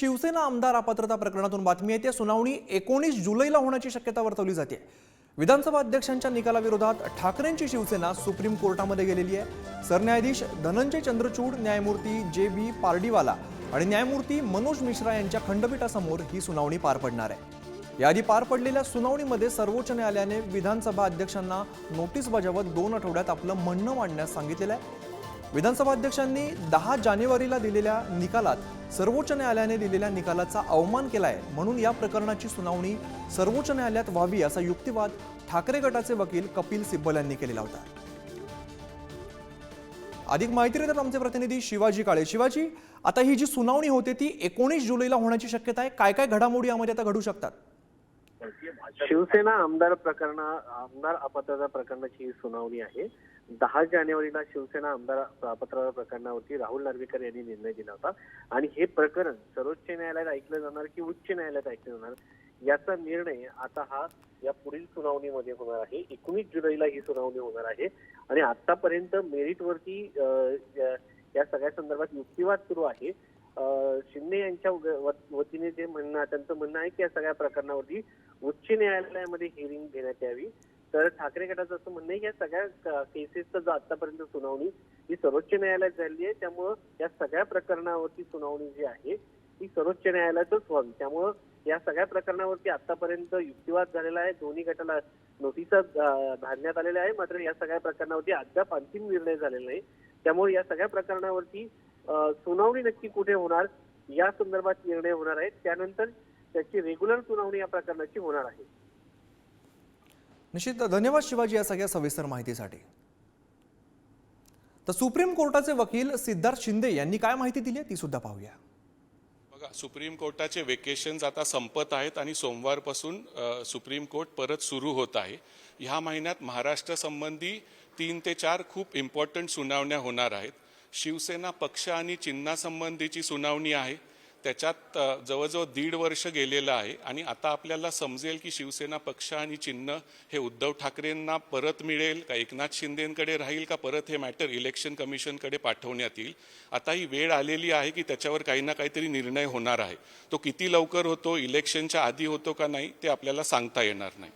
शिवसेना आमदार अपात्रता प्रकरणातून बातमी येते. सुनावणी एकोणीस जुलैला होण्याची शक्यता वर्तवली जाते. विधानसभा अध्यक्षांच्या निकालाविरोधात ठाकरेंची शिवसेना सुप्रीम कोर्टामध्ये गेलेली आहे. सरन्यायाधीश धनंजय चंद्रचूड न्यायमूर्ती जे बी पारडीवाला आणि न्यायमूर्ती मनोज मिश्रा यांच्या खंडपीठासमोर ही सुनावणी पार पडणार आहे. याआधी पार पडलेल्या सुनावणीमध्ये सर्वोच्च न्यायालयाने विधानसभा अध्यक्षांना नोटीस बजावत दोन आठवड्यात आपलं म्हणणं मांडण्यास सांगितलेलं आहे. विधानसभा अध्यक्षांनी दहा जानेवारीला दिलेल्या निकालात सर्वोच्च न्यायालयाने दिलेल्या निकालाचा अवमान केला आहे म्हणून या प्रकरणाची सुनावणी सर्वोच्च न्यायालयात व्हावी असा युक्तिवाद ठाकरे गटाचे वकील कपिल सिब्बल यांनी केलेला होता. अधिक माहिती देतात आमचे प्रतिनिधी शिवाजी काळे. शिवाजी आता ही जी सुनावणी होते ती एकोणीस जुलैला होण्याची शक्यता आहे. काय काय घडामोडी यामध्ये आता घडू शकतात? शिवसेना आमदार प्रकरणा आमदार अपात्रता प्रकरणाची ही सुनावणी आहे. दहा जानेवारीला शिवसेना आमदार अपात्रता प्रकरणावरती राहुल नार्वेकर यांनी निर्णय दिला होता. आणि हे प्रकरण सर्वोच्च न्यायालयात ऐकलं जाणार की उच्च न्यायालयात ऐकलं जाणार? याचा निर्णय आता हा या पुढील सुनावणीमध्ये होणार आहे. एकोणीस जुलैला ही सुनावणी होणार आहे. आणि आतापर्यंत मेरिटवरती या- सगळ्या संदर्भात युक्तिवाद सुरू आहे. शिंदे यांच्या व- वतीने जे म्हणणं त्यांचं म्हणणं आहे की या सगळ्या प्रकरणावरती उच्च न्यायालयामध्ये हिअरिंग घेण्यात यावी. तर ठाकरे गटाचं असं म्हणणं आहे की या सगळ्या केसेसचं जो आतापर्यंत सुनावणी ही सर्वोच्च न्यायालयात झाली आहे. त्यामुळं या सगळ्या प्रकरणावरती सुनावणी जी आहे ती सर्वोच्च न्यायालयातच व्हावी. त्यामुळं या सगळ्या प्रकरणावरती आतापर्यंत युक्तिवाद झालेला आहे. दोन्ही गटाला नोटिसा धाडण्यात आलेल्या आहे. मात्र या सगळ्या प्रकरणावरती अद्याप अंतिम निर्णय झालेला नाही. त्यामुळे या सगळ्या प्रकरणावरती सुनावणी नक्की कुठे होणार या संदर्भात निर्णय होणार आहे त्यानंतर त्याची रेग्युलर सुनावणी या प्रकरणाची होणार आहे. निश्चित. धन्यवाद शिवाजी या सगळ्या सविस्तर माहितीसाठी. तर सुप्रीम कोर्टाचे वकील सिद्धार्थ शिंदे यांनी काय माहिती दिली आहे ती सुद्धा पाहूया. बघा सुप्रीम कोर्टाचे वेकेशन्स आता संपत आहेत आणि सोमवारपासून सुप्रीम कोर्ट परत सुरू होत आहे. ह्या महिन्यात महाराष्ट्र संबंधी तीन ते चार खूप इम्पॉर्टंट सुनावण्या होणार आहेत. शिवसेना पक्ष आणि चिन्हासंबंधीची सुनावणी आहे. त्याच्यात जवळजवळ दीड वर्ष गेलेलं आहे आणि आता आपल्याला समजेल की शिवसेना पक्ष आणि चिन्ह हे उद्धव ठाकरेंना परत मिळेल का एकनाथ शिंदेंकडे राहील का परत हे मॅटर इलेक्शन कमिशनकडे पाठवण्यात येईल. आता ही वेळ आलेली आहे की त्याच्यावर काही ना काहीतरी निर्णय होणार आहे. तो किती लवकर होतो इलेक्शनच्या आधी होतो का नाही ते आपल्याला सांगता येणार नाही.